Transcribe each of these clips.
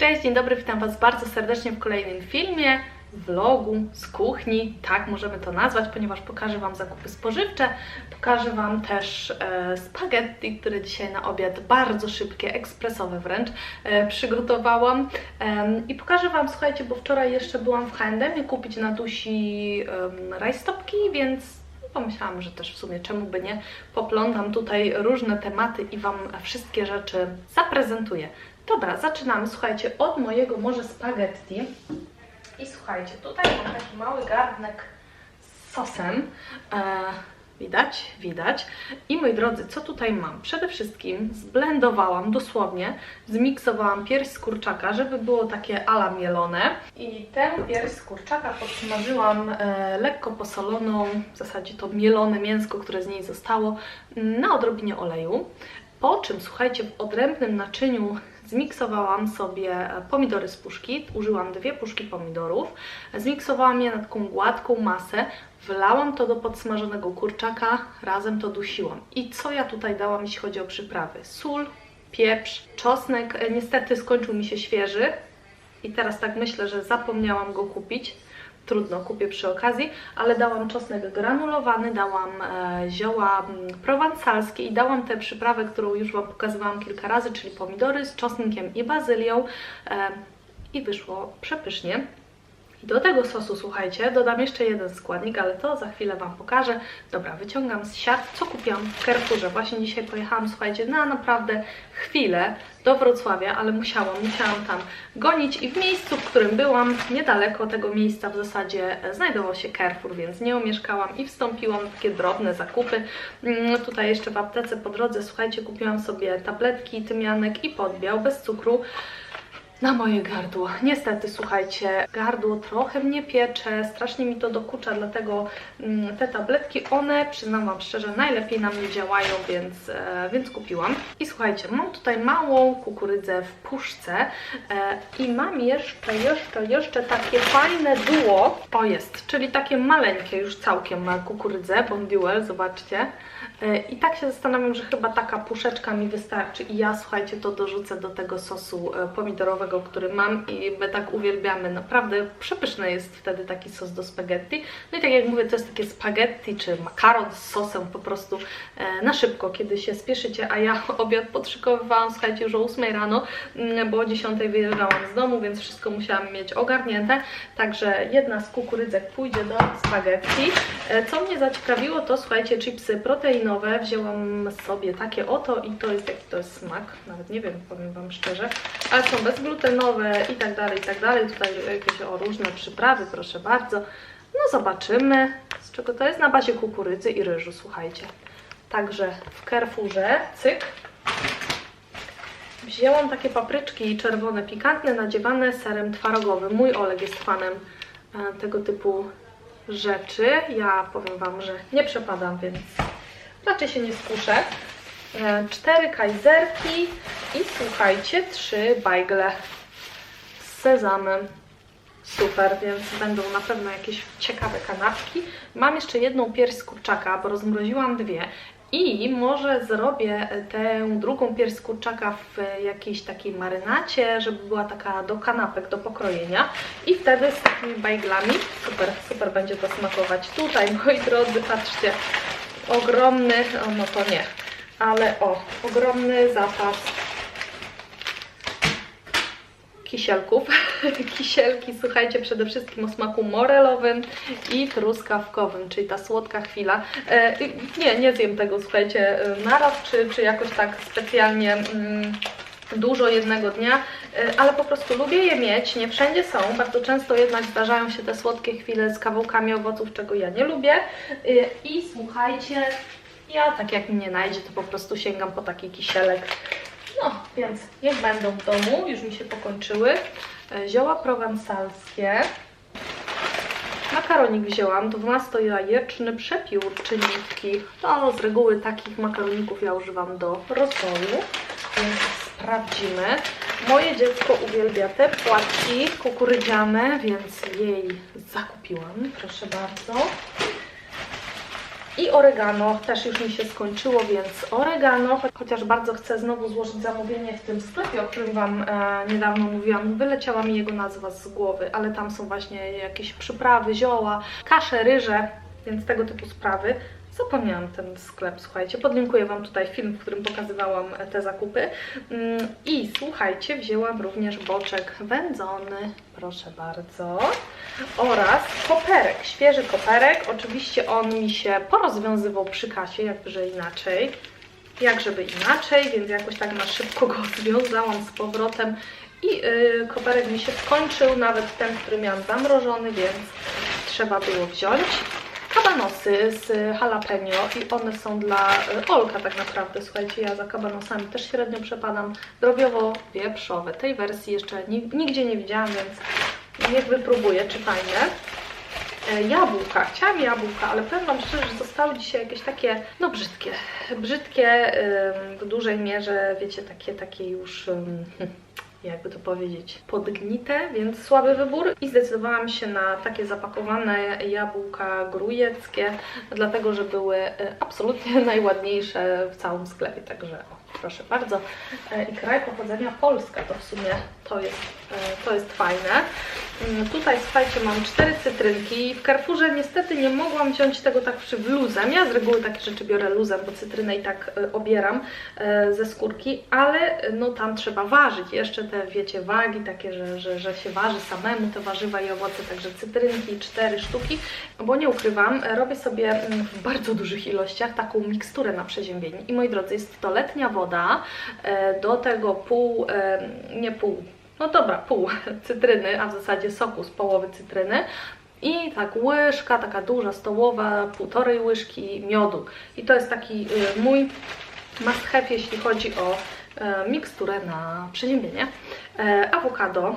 Cześć, dzień dobry, witam Was bardzo serdecznie w kolejnym filmie, vlogu z kuchni, tak możemy to nazwać, ponieważ pokażę Wam zakupy spożywcze, pokażę Wam też e, spaghetti, które dzisiaj na obiad bardzo szybkie, ekspresowe wręcz e, przygotowałam. Em, i pokażę Wam, słuchajcie, bo wczoraj jeszcze byłam w H&M kupić na Dusi um, rajstopki, więc pomyślałam, że też w sumie czemu by nie, poplątam tutaj różne tematy i Wam wszystkie rzeczy zaprezentuję. Dobra, zaczynamy, słuchajcie, od mojego może spaghetti. I słuchajcie, tutaj mam taki mały garnek z sosem. E, widać, widać. I moi drodzy, co tutaj mam? Przede wszystkim zblendowałam dosłownie, zmiksowałam pierś z kurczaka, żeby było takie ala mielone. I tę pierś z kurczaka podsmażyłam e, lekko posoloną, w zasadzie to mielone mięsko, które z niej zostało, na odrobinie oleju. Po czym, słuchajcie, w odrębnym naczyniu zmiksowałam sobie pomidory z puszki, użyłam dwie puszki pomidorów, zmiksowałam je na taką gładką masę, wlałam to do podsmażonego kurczaka, razem to dusiłam. I co ja tutaj dałam, jeśli chodzi o przyprawy? Sól, pieprz, czosnek, E, niestety skończył mi się świeży i teraz tak myślę, że zapomniałam go kupić. Trudno, kupię przy okazji, ale dałam czosnek granulowany, dałam e, zioła mm, prowansalskie i dałam tę przyprawę, którą już Wam pokazywałam kilka razy, czyli pomidory z czosnkiem i bazylią e, i wyszło przepysznie. I do tego sosu, słuchajcie, dodam jeszcze jeden składnik, ale to za chwilę Wam pokażę. Dobra, wyciągam z siat, co kupiłam w Carrefourze. Właśnie dzisiaj pojechałam, słuchajcie, na naprawdę chwilę do Wrocławia, ale musiałam, musiałam tam gonić i w miejscu, w którym byłam, niedaleko tego miejsca w zasadzie e, znajdował się Carrefour, więc nie omieszkałam i wstąpiłam w takie drobne zakupy. Mm, Tutaj jeszcze w aptece po drodze, słuchajcie, kupiłam sobie tabletki, tymianek i podbiał bez cukru na moje gardło. Niestety, słuchajcie, gardło trochę mnie piecze, strasznie mi to dokucza, dlatego mm, te tabletki, one, przyznam Wam szczerze, najlepiej na mnie działają, więc, e, więc kupiłam. I słuchajcie, mam tutaj małą kukurydzę w puszce e, i mam jeszcze, jeszcze, jeszcze takie fajne duo, to jest, czyli takie maleńkie już całkiem kukurydze, bonduel, zobaczcie. E, I tak się zastanawiam, że chyba taka puszeczka mi wystarczy i ja, słuchajcie, to dorzucę do tego sosu e, pomidorowego, który mam i my tak uwielbiamy. Naprawdę przepyszny jest wtedy taki sos do spaghetti. No i tak jak mówię, to jest takie spaghetti czy makaron z sosem po prostu e, na szybko, kiedy się spieszycie, a ja obiad podszykowywałam, słuchajcie, już o 8 rano, mm, bo o 10 wyjeżdżałam z domu, więc wszystko musiałam mieć ogarnięte. Także jedna z kukurydzek pójdzie do spaghetti. E, Co mnie zaciekawiło, to słuchajcie, chipsy proteinowe. Wzięłam sobie takie oto i to jest jaki to jest smak, nawet nie wiem, powiem Wam szczerze, ale są bezglutenowe i tak dalej, i tak dalej. Tutaj jakieś o różne przyprawy, proszę bardzo. No zobaczymy, z czego to jest. Na bazie kukurydzy i ryżu, słuchajcie. Także w Carrefourze, cyk, Wzięłam takie papryczki czerwone, pikantne, nadziewane serem twarogowym. Mój Oleg jest fanem e, tego typu rzeczy. Ja powiem Wam, że nie przepadam, więc raczej się nie skuszę. E, Cztery kajzerki i słuchajcie, trzy bajgle z sezamem. Super, więc będą na pewno jakieś ciekawe kanapki. Mam jeszcze jedną pierś z kurczaka, bo rozmroziłam dwie. I może zrobię tę drugą pierś z kurczaka w jakiejś takiej marynacie, żeby była taka do kanapek, do pokrojenia. I wtedy z takimi bajglami, super, super będzie to smakować. Tutaj, moi drodzy, patrzcie, ogromny, o no to nie, ale o, ogromny zapas kisielków. Kisielki, słuchajcie, przede wszystkim o smaku morelowym i truskawkowym, czyli ta słodka chwila. E, nie, nie zjem tego, słuchajcie, e, naraz, czy, czy jakoś tak specjalnie mm, dużo jednego dnia, e, ale po prostu lubię je mieć, nie wszędzie są, bardzo często jednak zdarzają się te słodkie chwile z kawałkami owoców, czego ja nie lubię. E, I słuchajcie, ja tak jak mnie najdzie, to po prostu sięgam po taki kisielek. No, więc niech będą w domu, już mi się pokończyły. E, Zioła prowansalskie. Makaronik wzięłam, 12-jajeczny przepiórczy nitki. To z reguły takich makaroników ja używam do rosołu, więc sprawdzimy. Moje dziecko uwielbia te płatki kukurydziane, więc jej zakupiłam, proszę bardzo. I oregano też już mi się skończyło, więc oregano, cho- chociaż bardzo chcę znowu złożyć zamówienie w tym sklepie, o którym Wam e, niedawno mówiłam. Wyleciała mi jego nazwa z głowy, ale tam są właśnie jakieś przyprawy, zioła, kasze, ryże, więc tego typu sprawy. Zapomniałam ten sklep, słuchajcie. Podlinkuję Wam tutaj film, w którym pokazywałam te zakupy. Mm, I słuchajcie, wzięłam również boczek wędzony, proszę bardzo, oraz koperek, świeży koperek. Oczywiście on mi się porozwiązywał przy kasie, jakże inaczej. Jak żeby inaczej, więc jakoś tak na szybko go związałam z powrotem. I yy, koperek mi się skończył, nawet ten, który miałam zamrożony, więc trzeba było wziąć kabanosy z jalapeno i one są dla y, Olka tak naprawdę. Słuchajcie, ja za kabanosami też średnio przepadam. Drobiowo-wieprzowe. Tej wersji jeszcze ni- nigdzie nie widziałam, więc niech wypróbuję, czy fajne. E, Jabłka, chciałam jabłka, ale powiem Wam szczerze, że zostały dzisiaj jakieś takie, no brzydkie. Brzydkie w dużej mierze, wiecie, takie, takie już, ym, jakby to powiedzieć, podgnite, więc słaby wybór. I zdecydowałam się na takie zapakowane jabłka grujeckie, dlatego, że były y, absolutnie najładniejsze w całym sklepie, także proszę bardzo. E, I kraj pochodzenia Polska, to w sumie to jest, e, to jest fajne. Mm, Tutaj słuchajcie, mam cztery cytrynki. W Carrefourze niestety nie mogłam wziąć tego tak przy luzem. Ja z reguły takie rzeczy biorę luzem, bo cytrynę i tak e, obieram ze skórki, ale no tam trzeba ważyć. Jeszcze te, wiecie, wagi takie, że, że, że się waży samemu te warzywa i owoce, także cytrynki cztery sztuki, bo nie ukrywam, robię sobie mm, w bardzo dużych ilościach taką miksturę na przeziębienie. I moi drodzy, jest to letnia woda, e, do tego pół, e, nie pół, no dobra, pół cytryny, a w zasadzie soku z połowy cytryny. I tak łyżka, taka duża stołowa, półtorej łyżki miodu. I to jest taki y, mój must have, jeśli chodzi o e, miksturę na przeziębienie. E, awokado,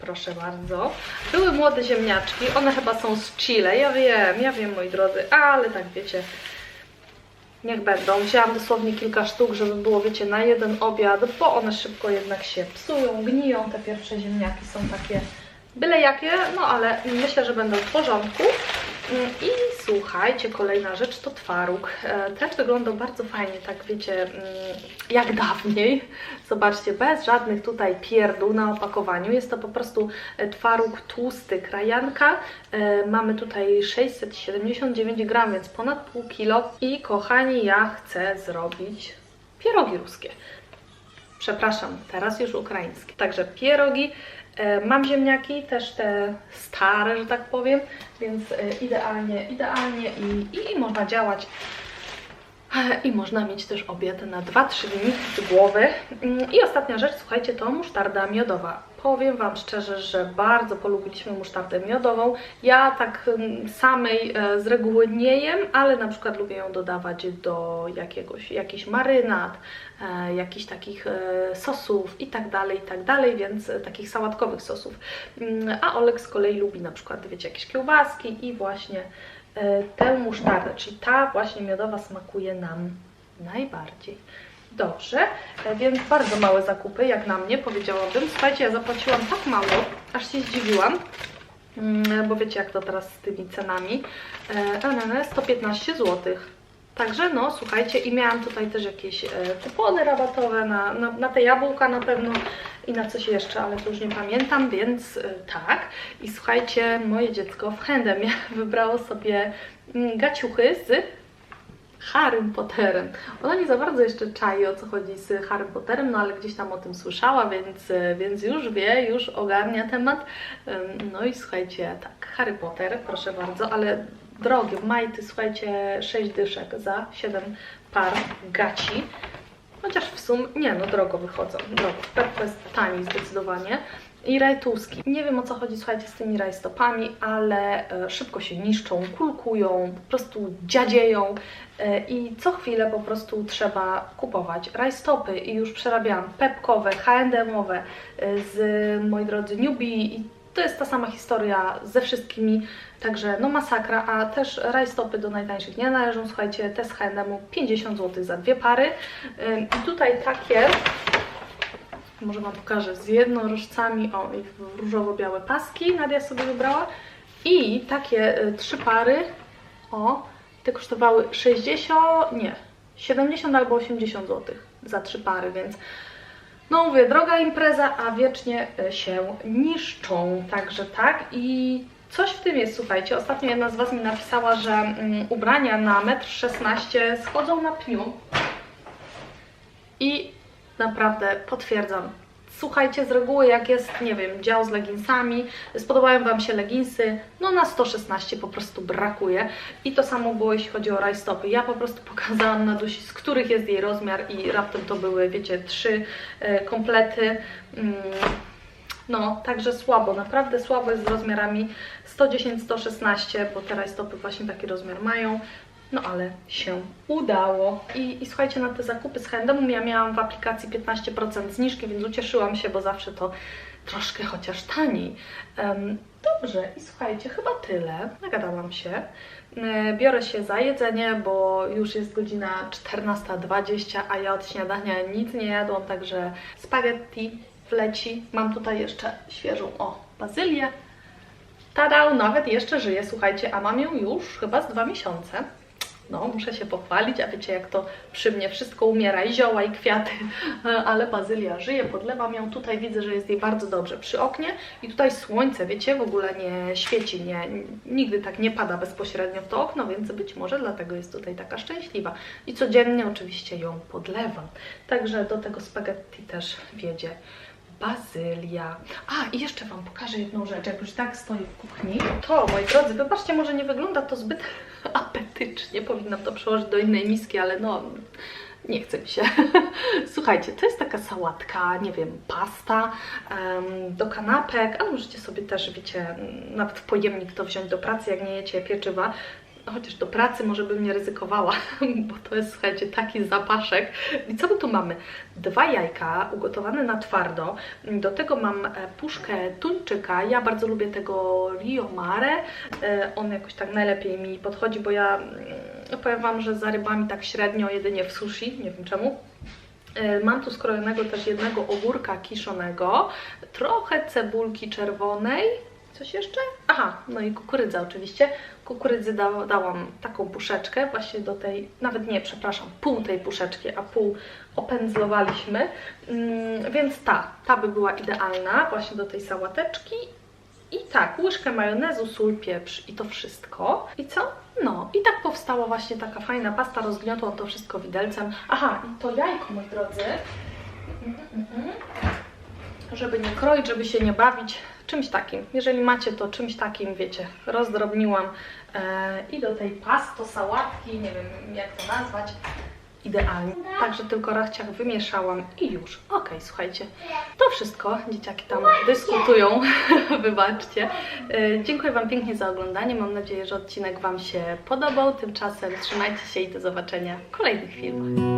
proszę bardzo. Były młode ziemniaczki, one chyba są z Chile, ja wiem, ja wiem moi drodzy, ale tak wiecie, Niech będą. Wzięłam dosłownie kilka sztuk, żeby było, wiecie, na jeden obiad, bo one szybko jednak się psują, gniją. Te pierwsze ziemniaki są takie byle jakie, no ale myślę, że będą w porządku. I słuchajcie, kolejna rzecz to twaróg. E, Też wyglądał bardzo fajnie, tak wiecie, mm, jak dawniej. Zobaczcie, bez żadnych tutaj pierdół na opakowaniu. Jest to po prostu e, twaróg tłusty, krajanka. E, Mamy tutaj 679 gram, więc ponad pół kilo. I kochani, ja chcę zrobić pierogi ruskie. Przepraszam, teraz już ukraińskie. Także pierogi. E, Mam ziemniaki, też te stare, że tak powiem, więc e, idealnie, idealnie i, i, i można działać. I można mieć też obiad na 2-3 dni z głowy. Mm, I ostatnia rzecz, słuchajcie, to musztarda miodowa. Powiem Wam szczerze, że bardzo polubiliśmy musztardę miodową. Ja tak mm, samej e, z reguły nie jem, ale na przykład lubię ją dodawać do jakiegoś, jakiś marynat, e, jakichś takich e, sosów i tak dalej, i tak dalej, więc takich sałatkowych sosów. Mm, A Olek z kolei lubi na przykład, wiecie, jakieś kiełbaski i właśnie tę musztardę, czyli ta właśnie miodowa smakuje nam najbardziej. Dobrze, e, więc bardzo małe zakupy, jak na mnie powiedziałabym. Słuchajcie, ja zapłaciłam tak mało, aż się zdziwiłam, Mm, bo wiecie jak to teraz z tymi cenami. E, NN 115 zł. Także no, słuchajcie, i miałam tutaj też jakieś e, kupony rabatowe na, na, na te jabłka na pewno i na coś jeszcze, ale to już nie pamiętam, więc e, tak. I słuchajcie, moje dziecko w Handemie wybrało sobie mm, gaciuchy z Harrym Potterem. Ona nie za bardzo jeszcze czai o co chodzi z Harrym Potterem, no ale gdzieś tam o tym słyszała, więc, e, więc już wie, już ogarnia temat. No i słuchajcie, tak, Harry Potter, proszę bardzo, ale drogie, majty, słuchajcie, 6 dyszek za 7 par gaci. Chociaż w sumie, nie no, drogo wychodzą, drogo. Pepko jest tani zdecydowanie. I rajtuski. Nie wiem o co chodzi, słuchajcie, z tymi rajstopami, ale e, szybko się niszczą, kulkują, po prostu dziadzieją e, i co chwilę po prostu trzeba kupować rajstopy i już przerabiałam pepkowe, H&M-owe e, z, moi drodzy, Newbie i to jest ta sama historia ze wszystkimi, także no masakra, a też rajstopy do najtańszych nie należą, słuchajcie, te z H&M-u 50 zł za dwie pary. I tutaj takie może Wam pokażę, z jednorożcami, o i różowo-białe paski Nadia sobie wybrała. I takie y, trzy pary, o te kosztowały 60, nie, 70 albo 80 zł za trzy pary, więc no mówię, droga impreza, a wiecznie e, się niszczą, także tak. I coś w tym jest, słuchajcie, ostatnio jedna z Was mi napisała, że mm, ubrania na 1,16 m schodzą na pniu. I naprawdę potwierdzam. Słuchajcie, z reguły jak jest, nie wiem, dział z leginsami, spodobają Wam się leginsy, no na 116 po prostu brakuje. I to samo było jeśli chodzi o rajstopy. Ja po prostu pokazałam na Dusi, z których jest jej rozmiar i raptem to były, wiecie, trzy e, komplety. Mm, no, także słabo, naprawdę słabo jest z rozmiarami 110-116, bo te rajstopy właśnie taki rozmiar mają. No ale się udało. I, I słuchajcie, na te zakupy z H&M ja miałam w aplikacji 15% zniżki, więc ucieszyłam się, bo zawsze to troszkę chociaż taniej. Em, dobrze, i słuchajcie, chyba tyle. Nagadałam się. Biorę się za jedzenie, bo już jest godzina 14.20, a ja od śniadania nic nie jadłam, także spaghetti wleci. Mam tutaj jeszcze świeżą, o, bazylię. Tada, nawet jeszcze żyje, słuchajcie, a mam ją już chyba z dwa miesiące. No, muszę się pochwalić, a wiecie jak to przy mnie wszystko umiera, i zioła, i kwiaty, ale bazylia żyje, podlewam ją, tutaj widzę, że jest jej bardzo dobrze przy oknie. I tutaj słońce, wiecie, w ogóle nie świeci, nie, nigdy tak nie pada bezpośrednio w to okno, więc być może dlatego jest tutaj taka szczęśliwa. I codziennie oczywiście ją podlewam, także do tego spaghetti też wiedzie bazylia. A, i jeszcze Wam pokażę jedną rzecz, jak już tak stoję w kuchni. To, moi drodzy, wybaczcie, może nie wygląda to zbyt apetycznie, powinnam to przełożyć do innej miski, ale no, nie chce mi się. Słuchajcie, to jest taka sałatka, nie wiem, pasta em, do kanapek, ale możecie sobie też, wiecie, nawet w pojemnik to wziąć do pracy, jak nie jecie pieczywa. Chociaż do pracy może bym nie ryzykowała, bo to jest, słuchajcie, taki zapaszek. I co my tu mamy? Dwa jajka ugotowane na twardo. Do tego mam e, puszkę tuńczyka. Ja bardzo lubię tego Rio Mare. E, On jakoś tak najlepiej mi podchodzi, bo ja mm, powiem Wam, że za rybami tak średnio, jedynie w sushi, nie wiem czemu. E, Mam tu skrojonego też jednego ogórka kiszonego, trochę cebulki czerwonej, coś jeszcze? Aha, no i kukurydza oczywiście. Kukurydzy da, dałam taką puszeczkę właśnie do tej, nawet nie, przepraszam, pół tej puszeczki, a pół opędzlowaliśmy, mm, więc ta, ta by była idealna właśnie do tej sałateczki. I tak, łyżkę majonezu, sól, pieprz i to wszystko. I co? No, i tak powstała właśnie taka fajna pasta, rozgniotłam to wszystko widelcem. Aha, i to jajko, moi drodzy, mhm. żeby nie kroić, żeby się nie bawić, czymś takim. Jeżeli macie to czymś takim, wiecie, rozdrobniłam e, i do tej pasto, sałatki, nie wiem jak to nazwać, idealnie. Także tylko rachciach wymieszałam i już. Okej, słuchajcie, to wszystko. Dzieciaki tam dyskutują, wybaczcie. E, dziękuję Wam pięknie za oglądanie. Mam nadzieję, że odcinek Wam się podobał. Tymczasem trzymajcie się i do zobaczenia w kolejnych filmach.